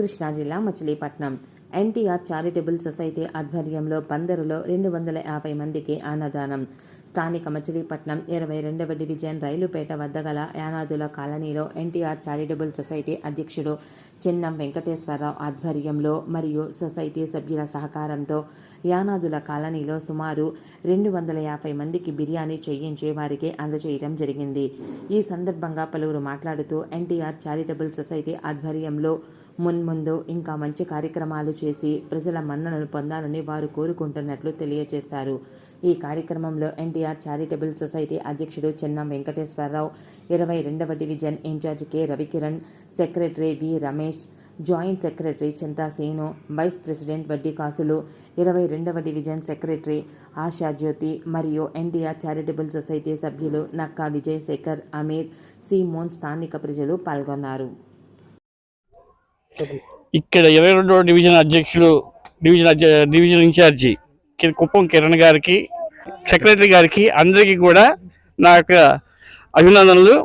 కృష్ణా జిల్లా Machilipatnam. NTR charitable society ఆధ్వర్యంలో బందరులో రెండు వందల యాభై మందికి అన్నదానం. స్థానిక మచిలీపట్నం ఇరవై రెండవ డివిజన్ రైలుపేట వద్ద గల యానాదుల కాలనీలో ఎన్టీఆర్ చారిటబుల్ సొసైటీ అధ్యక్షుడు చిన్నం వెంకటేశ్వరరావు ఆధ్వర్యంలో మరియు సొసైటీ సభ్యుల సహకారంతో యానాదుల కాలనీలో సుమారు రెండు వందల యాభై మందికి బిర్యానీ చేయించి వారికి అందజేయడం జరిగింది. ఈ సందర్భంగా పలువురు మాట్లాడుతూ ఎన్టీఆర్ చారిటబుల్ సొసైటీ ఆధ్వర్యంలో మున్ముందు ఇంకా మంచి కార్యక్రమాలు చేసి ప్రజల మన్ననను పొందాలని వారు కోరుకుంటున్నట్లు తెలియజేశారు. ఈ కార్యక్రమంలో ఎన్టీఆర్ చారిటబుల్ సొసైటీ అధ్యక్షుడు చెన్నం వెంకటేశ్వరరావు ఇరవై రెండవ division incharge K. Ravikiran secretary V. Ramesh joint secretary Chintaseenu vice president Vaddi Kasulu ఇరవై రెండవ డివిజన్ సెక్రటరీ ఆశా జ్యోతి మరియు ఎన్టీఆర్ చారిటబుల్ సొసైటీ సభ్యులు నక్కా విజయశేఖర్ అమీర్ సి. మోన్ స్థానిక ప్రజలు పాల్గొన్నారు. ఇక్కడ ఇరవై రెండవ డివిజన్ అధ్యక్షులు డివిజన్ అధ్య- డివిజన్ ఇన్ఛార్జి కి- కుప్పం కిరణ్ గారికి సెక్రటరీ గారికి అందరికీ కూడా నా యొక్క అభినందనలు.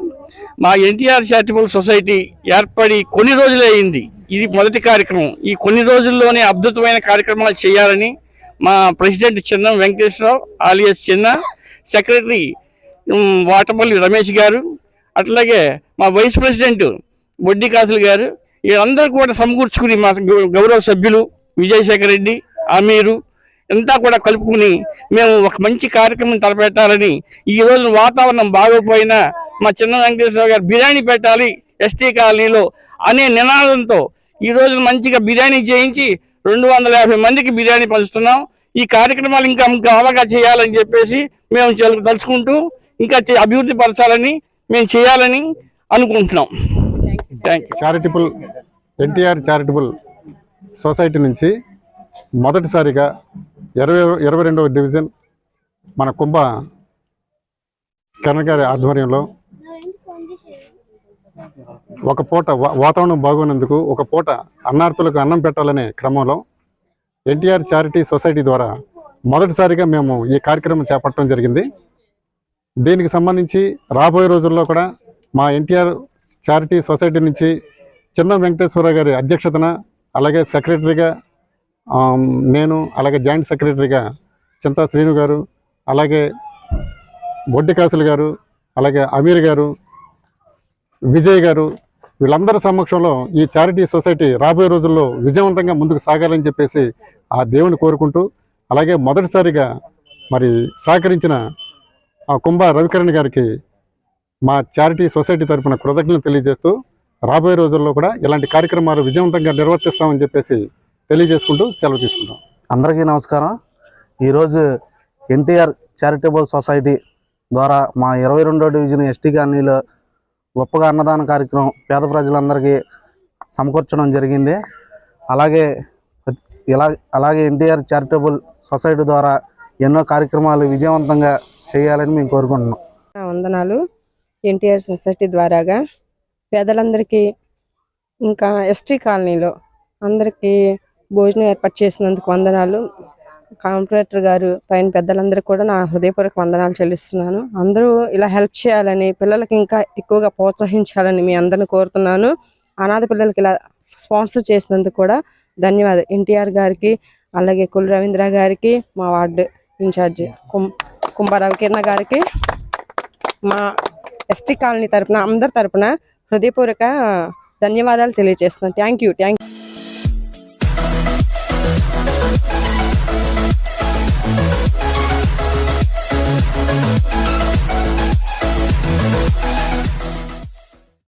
మా ఎన్టీఆర్ చారిటబుల్ సొసైటీ ఏర్పడి కొన్ని రోజులే అయింది. ఇది మొదటి కార్యక్రమం. ఈ కొన్ని రోజుల్లోనే అద్భుతమైన కార్యక్రమాలు చేయాలని మా president Chinna Venkateswararao alias Chinna secretary Vatapalli Ramesh garu అట్లాగే మా వైస్ ప్రెసిడెంట్ బొడ్డి కాసులు గారు వీళ్ళందరూ కూడా సమకూర్చుకుని మా గౌరవ సభ్యులు విజయశేఖర్ రెడ్డి అమీరు అంతా కూడా కలుపుకుని మేము ఒక మంచి కార్యక్రమం తలపెట్టాలని ఈ రోజు వాతావరణం బాగోపోయినా మా చిన్న వెంకటేశ్వర గారు బిర్యానీ పెట్టాలి ఎస్టీ కాలనీలో అనే నినాదంతో ఈ రోజు మంచిగా బిర్యానీ చేయించి రెండు వందల యాభై మందికి బిర్యానీ పంచుతున్నాం. ఈ కార్యక్రమాలు ఇంకా ఇంకా బాగా చేయాలని చెప్పేసి మేము తలుచుకుంటూ ఇంకా అభివృద్ధి పరచాలని మేము చేయాలని అనుకుంటున్నాం. Thank you charitable NTR charitable society నుంచి మొదటిసారిగా ఇరవై ఇరవై రెండవ డివిజన్ మన కుంభ కిరణ్ గారి ఆధ్వర్యంలో ఒక పూట వా- వాతావరణం బాగున్నందుకు ఒక పూట అన్నార్థులకు అన్నం పెట్టాలనే క్రమంలో ఎన్టీఆర్ చారిటీ సొసైటీ ద్వారా మొదటిసారిగా మేము ఈ కార్యక్రమం చేపట్టడం జరిగింది. దీనికి సంబంధించి రాబోయే రోజుల్లో కూడా మా ఎన్టీఆర్ చారిటీ సొసైటీ నుంచి చిన్న వెంకటేశ్వర గారి అధ్యక్షతన అలాగే సెక్రటరీగా నేను అలాగే జాయింట్ సెక్రటరీగా చింతా శ్రీను గారు అలాగే బొడ్డికాసులు గారు అలాగే అమీర్ గారు విజయ్ గారు వీళ్ళందరి సమక్షంలో ఈ చారిటీ సొసైటీ రాబోయే రోజుల్లో విజయవంతంగా ముందుకు సాగాలని చెప్పేసి ఆ దేవుని కోరుకుంటూ అలాగే మొదటిసారిగా మరి సహకరించిన ఆ కుంభ రవికరణ్ గారికి మా చారిటీ సొసైటీ తరఫున కృతజ్ఞతలు తెలియజేస్తూ రాబోయే రోజుల్లో కూడా ఇలాంటి కార్యక్రమాలు విజయవంతంగా నిర్వర్తిస్తామని చెప్పేసి తెలియజేసుకుంటూ సెలవు తీసుకుంటాం. అందరికీ నమస్కారం. ఈరోజు ఎన్టీఆర్ చారిటబుల్ సొసైటీ ద్వారా మా ఇరవై రెండో డివిజన్ ఎస్టీ కాలనీలో గొప్పగా అన్నదాన కార్యక్రమం పేద ప్రజలందరికీ సమకూర్చడం జరిగింది. అలాగే ఇలా అలాగే ఎన్టీఆర్ చారిటబుల్ సొసైటీ ద్వారా ఎన్నో కార్యక్రమాలు విజయవంతంగా చేయాలని మేము కోరుకుంటున్నాం. వందనాలు. ఎన్టీఆర్ సొసైటీ ద్వారాగా పేదలందరికీ ఇంకా ఎస్టీ కాలనీలో అందరికీ భోజనం ఏర్పాటు చేసినందుకు వందనాలు. కాంపరేటర్ గారు పైన పెద్దలందరికీ కూడా నా హృదయపూర్వక వందనాలు చెల్లిస్తున్నాను. అందరూ ఇలా హెల్ప్ చేయాలని పిల్లలకి ఇంకా ఎక్కువగా ప్రోత్సహించాలని మీ అందరిని కోరుతున్నాను. అనాథ పిల్లలకి ఇలా స్పాన్సర్ చేసినందుకు కూడా ధన్యవాదాలు. ఎన్టీఆర్ గారికి అలాగే కుల్ రవీంద్ర గారికి మా వార్డు ఇన్ఛార్జ్ కుం కుంభ కిరణ గారికి మా ఎస్టీ కాలనీ తరపున అందరి తరపున హృదయపూర్వక ధన్యవాదాలు తెలియజేస్తున్నాను. Thank you thank